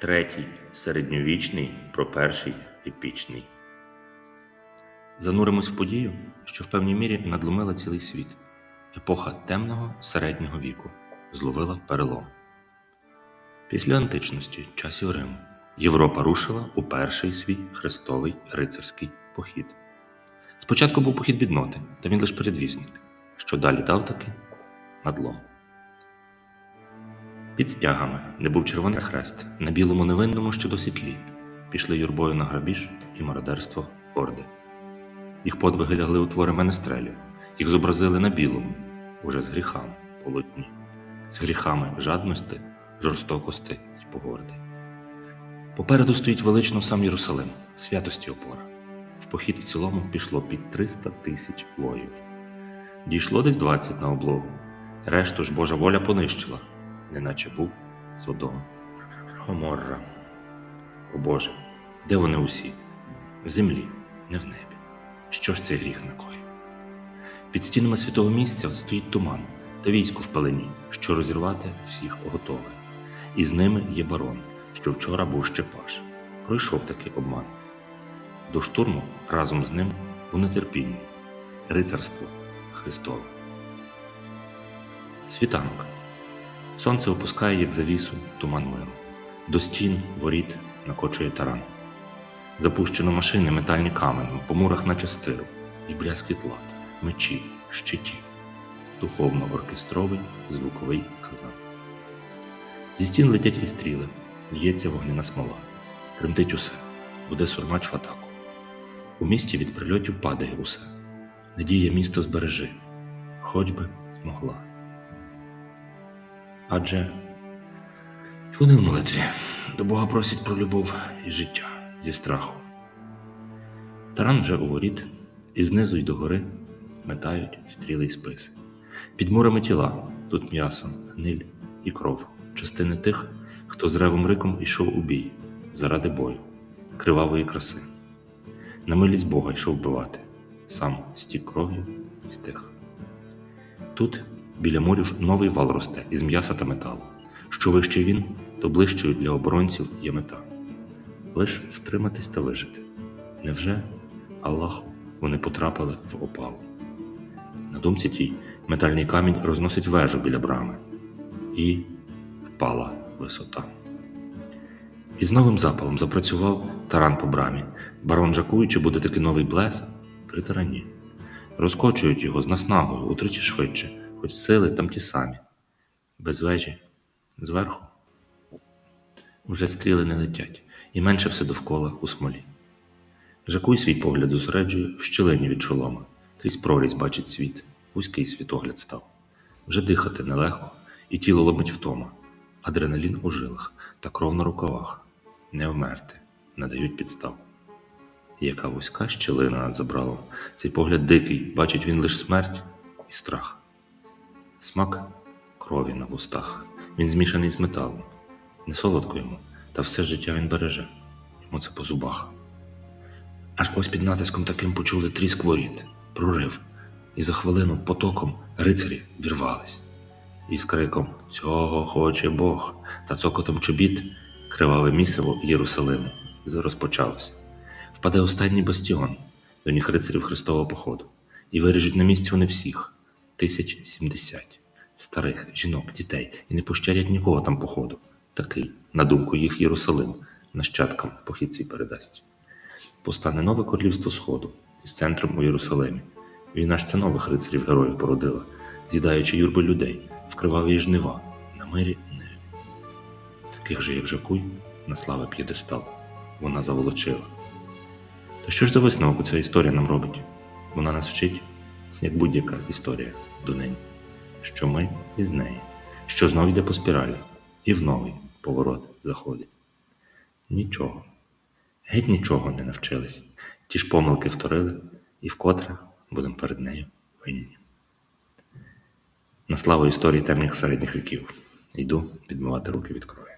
Третій середньовічний про перший епічний. Зануримось в подію, що в певній мірі надломила цілий світ. Епоха темного середнього віку зловила перелом. Після античності, часів Риму, Європа рушила у перший свій хрестовий рицарський похід. Спочатку був похід бідноти, та він лише передвісник, що далі дав таки надлом. Під стягами, де був червоний хрест, на білому невинному ще досі тлі, пішли юрбою на грабіж і мародерство орди. Їх подвиги лягли у твори менестрелів, їх зобразили на білому, уже з гріхами полотні, з гріхами жадності, жорстокості й погорди. Попереду стоїть велично сам Єрусалим, святості опора. В похід в цілому пішло під 300 тисяч воїв. Дійшло десь 20 на облогу. Решту ж Божа воля понищила, неначе був Содом. Гоморра. О Боже, де вони усі? В землі, не в небі. Що ж цей гріх накоїв? Під стінами святого місця стоїть туман та військо в пелені, що розірвати всіх готове. І з ними є барон, що вчора був Щепаш. Пройшов такий обман. До штурму разом з ним у нетерпінні, рицарство Христове. Світанок. Сонце опускає, як завісу, туман миру. До стін, воріт накочує таран. Запущено машини метальні каменем, по мурах наче стиру, і брязкіт лад, мечі, щитів, духовно-оркестровий звуковий казан. Зі стін летять і стріли, л'ється вогняна смола, тремтить усе, буде сурмач в атаку. У місті від прильотів падає усе. Надія місто збережи, хоч би змогла. Адже вони в молитві до Бога просять про любов і життя зі страху. Таран вже у воріт, і знизу й догори метають стріли й списи. Під мурами тіла тут м'ясо, гниль і кров, частини тих, хто з ревом риком йшов у бій заради бою, кривавої краси. На милість Бога йшов вбивати, сам стік кров'ю і стих. Тут біля мурів новий вал росте із м'яса та металу. Що вище він, то ближчою для оборонців є мета. Лиш втриматись та вижити. Невже Аллаху вони потрапили в опалу? На думці тій метальний камінь розносить вежу біля брами, і впала висота. І з новим запалом запрацював таран по брамі. Барон жакуючи, буде таки новий блес при тарані. Розкочують його з наснагою утричі швидше, хоч сили там ті самі. Без вежі, зверху. Уже стріли не летять, і менше все довкола у смолі. Жакуй свій погляд зосереджує в щелині від шолома, крізь прорізь бачить світ, вузький світогляд став. Вже дихати нелегко, і тіло ломить втома, адреналін у жилах та кров на рукавах. Не вмерти, надають підстав. Яка вузька щелина над забралом, цей погляд дикий, бачить він лиш смерть і страх. Смак крові на вустах, він змішаний з металом. Не солодко йому, та все життя він береже, йому це по зубах. Аж ось під натиском таким почули тріск воріт, прорив, і за хвилину потоком рицарі вірвались. І з криком Цього хоче Бог та цокотом чобіт криваве місиво Єрусалиму розпочалось. Впаде останній бастіон до них рицарів Христового походу, і виріжуть на місці вони всіх тисяч сімдесят старих, жінок, дітей, і не пощадять нікого там походу. Такий, на думку їх Єрусалим, нащадкам похідці передасть. Постане нове королівство Сходу із центром у Єрусалимі. Війна ж це нових рицарів героїв породила, з'їдаючи юрби людей, вкривав її жнива на мирі небі. Таких же, як Жакуй, на слави п'єдестал, вона заволочила. То що ж за висновок ця історія нам робить? Вона нас вчить, як будь-яка історія донині, що ми із неї, що знов йде по спіралі, і в новий поворот заходить. Нічого, геть нічого не навчились, ті ж помилки вторили, і вкотре будемо перед нею винні. На славу історії темних середніх віків йду відмивати руки від крові.